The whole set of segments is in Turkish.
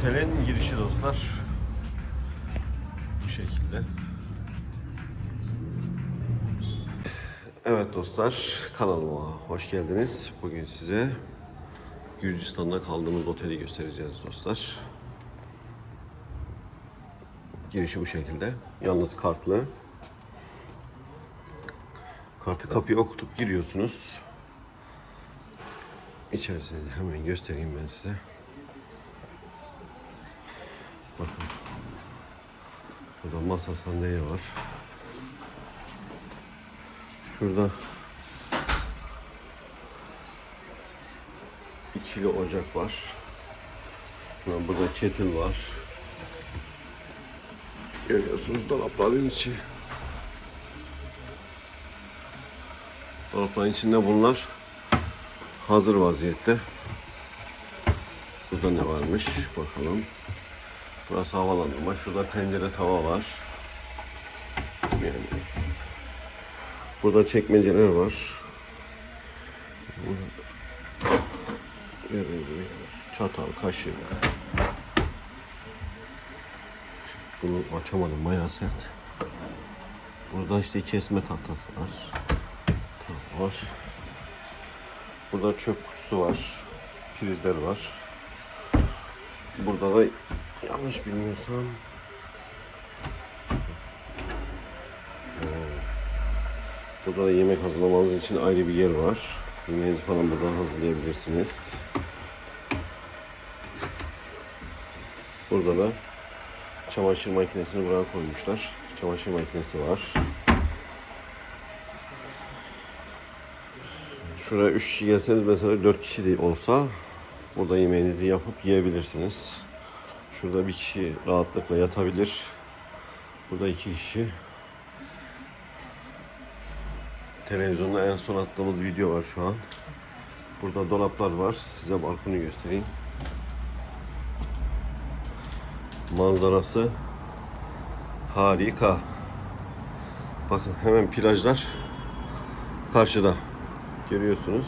Otelin girişi dostlar. Bu şekilde. Evet dostlar, kanalıma hoş geldiniz. Bugün size Gürcistan'da kaldığımız oteli göstereceğiz dostlar. Girişi bu şekilde. Yalnız kartlı. Kartı kapıya okutup giriyorsunuz. İçerisini hemen göstereyim ben size. Burada masa sandalye var. Şurada ikili ocak var. Burada ketil var. Görüyorsunuz dolapların içi. Dolapların içinde bunlar hazır vaziyette. Burada ne varmış bakalım. Burası havalandırma. Şurada tencere tava var. Yani burada çekmeceler var. Çatal, kaşık. Bunu açamadım bayağı sert. Burada işte kesme tahtası var. Tamam var. Burada çöp kutusu var. Prizler var. Burada da yanlış bilmiyorsam Ee, Burada da yemek hazırlamanız için ayrı bir yer var. Yemeğinizi falan buradan hazırlayabilirsiniz. Burada da çamaşır makinesini buraya koymuşlar. Çamaşır makinesi var. Şuraya 3 kişi gelseniz mesela 4 kişi de olsa burada yemeğinizi yapıp yiyebilirsiniz. Şurada bir kişi rahatlıkla yatabilir. Burada iki kişi. Televizyonda en son attığımız video var şu an. Burada dolaplar var. Size balkonu göstereyim. Manzarası harika. Bakın hemen plajlar karşıda. Görüyorsunuz.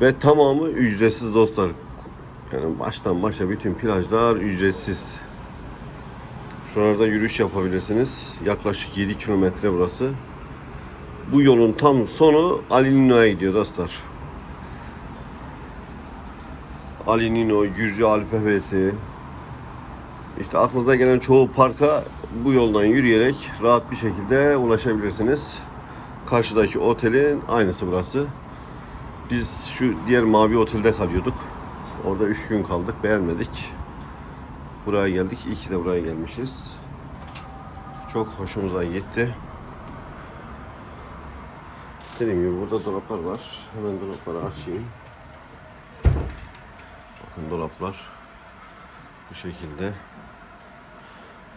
Ve tamamı ücretsiz dostlar. Yani baştan başa bütün plajlar ücretsiz. Şuralarda yürüyüş yapabilirsiniz. Yaklaşık 7 kilometre burası. Bu yolun tam sonu Ali Nino'ya gidiyor dostlar. Ali Nino, Gürcü alfabesi. İşte aklınıza gelen çoğu parka bu yoldan yürüyerek rahat bir şekilde ulaşabilirsiniz. Karşıdaki otelin aynısı burası. Biz şu diğer mavi otelde kalıyorduk. Orada üç gün kaldık, beğenmedik. Buraya geldik, iyi ki de buraya gelmişiz. Çok hoşumuza gitti. Dediğim gibi burada dolaplar var. Hemen dolapları açayım. Bakın dolaplar bu şekilde.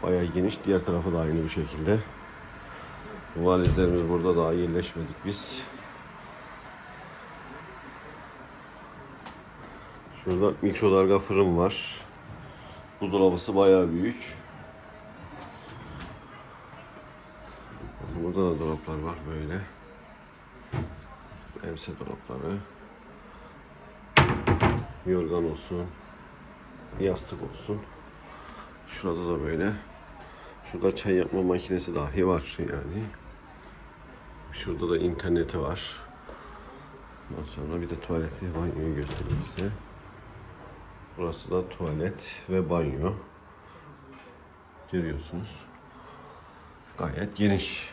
Bayağı geniş. Diğer tarafı da aynı bu şekilde. Valizlerimiz burada daha yerleşmedik biz. Şurada mikrodalga fırın var. Buzdolabısı bayağı büyük. Burada da dolaplar var böyle. Elbise dolapları. Yorgan olsun. Yastık olsun. Şurada da böyle. Şurada çay yapma makinesi dahi var yani. Şurada da interneti var. Ondan sonra bir de tuvaleti, banyoyu göstereyim size. Burası da tuvalet ve banyo. Görüyorsunuz. Gayet geniş.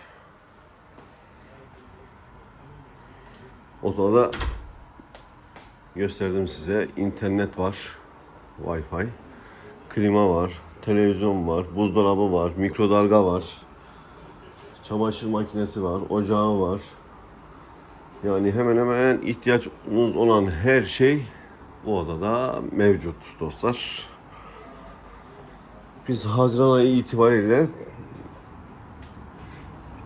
Odada gösterdim size. internet var. Wi-Fi. Klima var. Televizyon var. Buzdolabı var. Mikrodalga var. Çamaşır makinesi var. Ocağı var. Yani hemen hemen ihtiyacınız olan her şey bu odada mevcut dostlar. Biz Haziran ayı itibariyle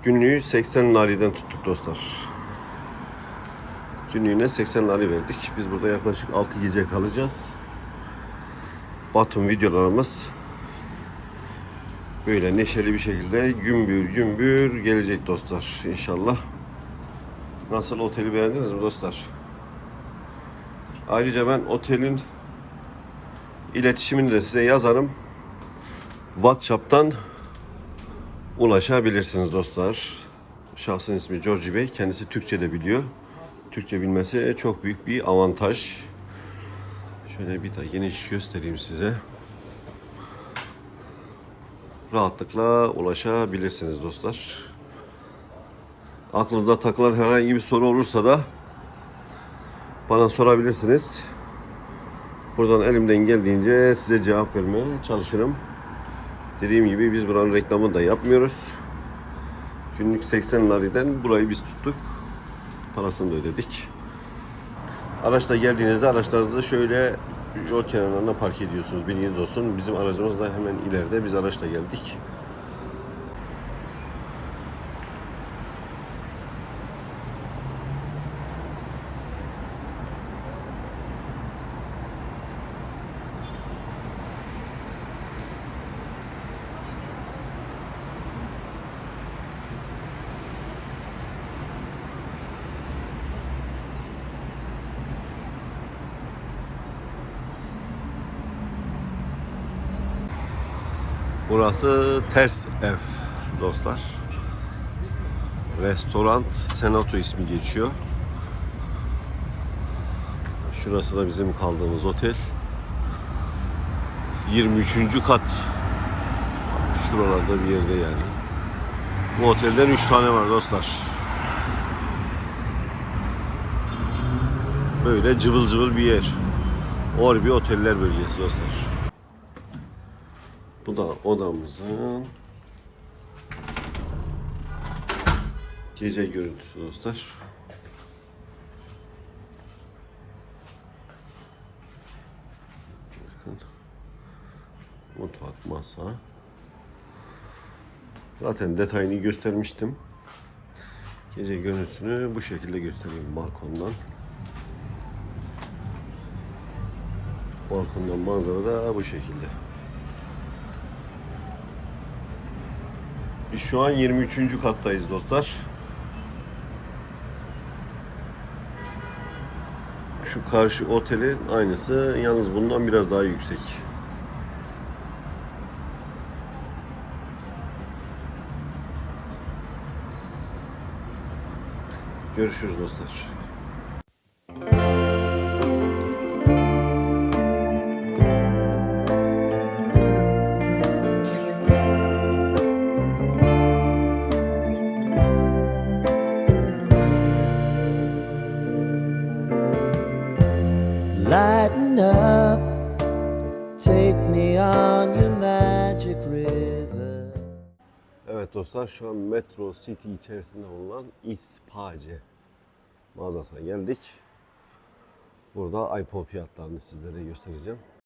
günlüğü 80 nariden tuttuk dostlar. Günlüğüne 80 lari verdik. Biz burada yaklaşık 6 gece kalacağız. Batum videolarımız böyle neşeli bir şekilde gümbür gümbür gelecek dostlar inşallah. Nasıl oteli beğendiniz mi dostlar? Ayrıca ben otelin İletişimini de size yazarım. WhatsApp'tan ulaşabilirsiniz dostlar. Şahsın ismi Georgi Bey. Kendisi Türkçe de biliyor. Türkçe bilmesi çok büyük bir avantaj. Şöyle bir daha geniş göstereyim size. Rahatlıkla ulaşabilirsiniz dostlar. Aklınızda takılan herhangi bir soru olursa da bana sorabilirsiniz. Buradan elimden geldiğince size cevap vermeye çalışırım. Dediğim gibi biz buranın reklamını da yapmıyoruz. Günlük 80 lariden burayı biz tuttuk. Parasını da ödedik. Araçla geldiğinizde araçlarınızı şöyle yol kenarlarına park ediyorsunuz. Bilginiz olsun. Bizim aracımız da hemen ileride. Biz araçla geldik. Burası Ters Ev dostlar. Restoran Senato ismi geçiyor. Şurası da bizim kaldığımız otel. 23. kat. Şuralarda bir yerde yani. Bu otelden 3 tane var dostlar. Böyle cıvıl cıvıl bir yer. Orbi Oteller bölgesi dostlar. Bu da odamızın gece görüntüsü dostlar. Bakın. Mutfak, masa. Zaten detayını göstermiştim. Gece görüntüsünü bu şekilde göstereyim balkondan. Balkondan manzara da bu şekilde. Biz şu an 23. kattayız dostlar. Şu karşı otelin aynısı yalnız bundan biraz daha yüksek. Görüşürüz dostlar. Evet dostlar şu an Metro City içerisinde bulunan İspace mağazasına geldik. Burada iPhone fiyatlarını sizlere göstereceğim.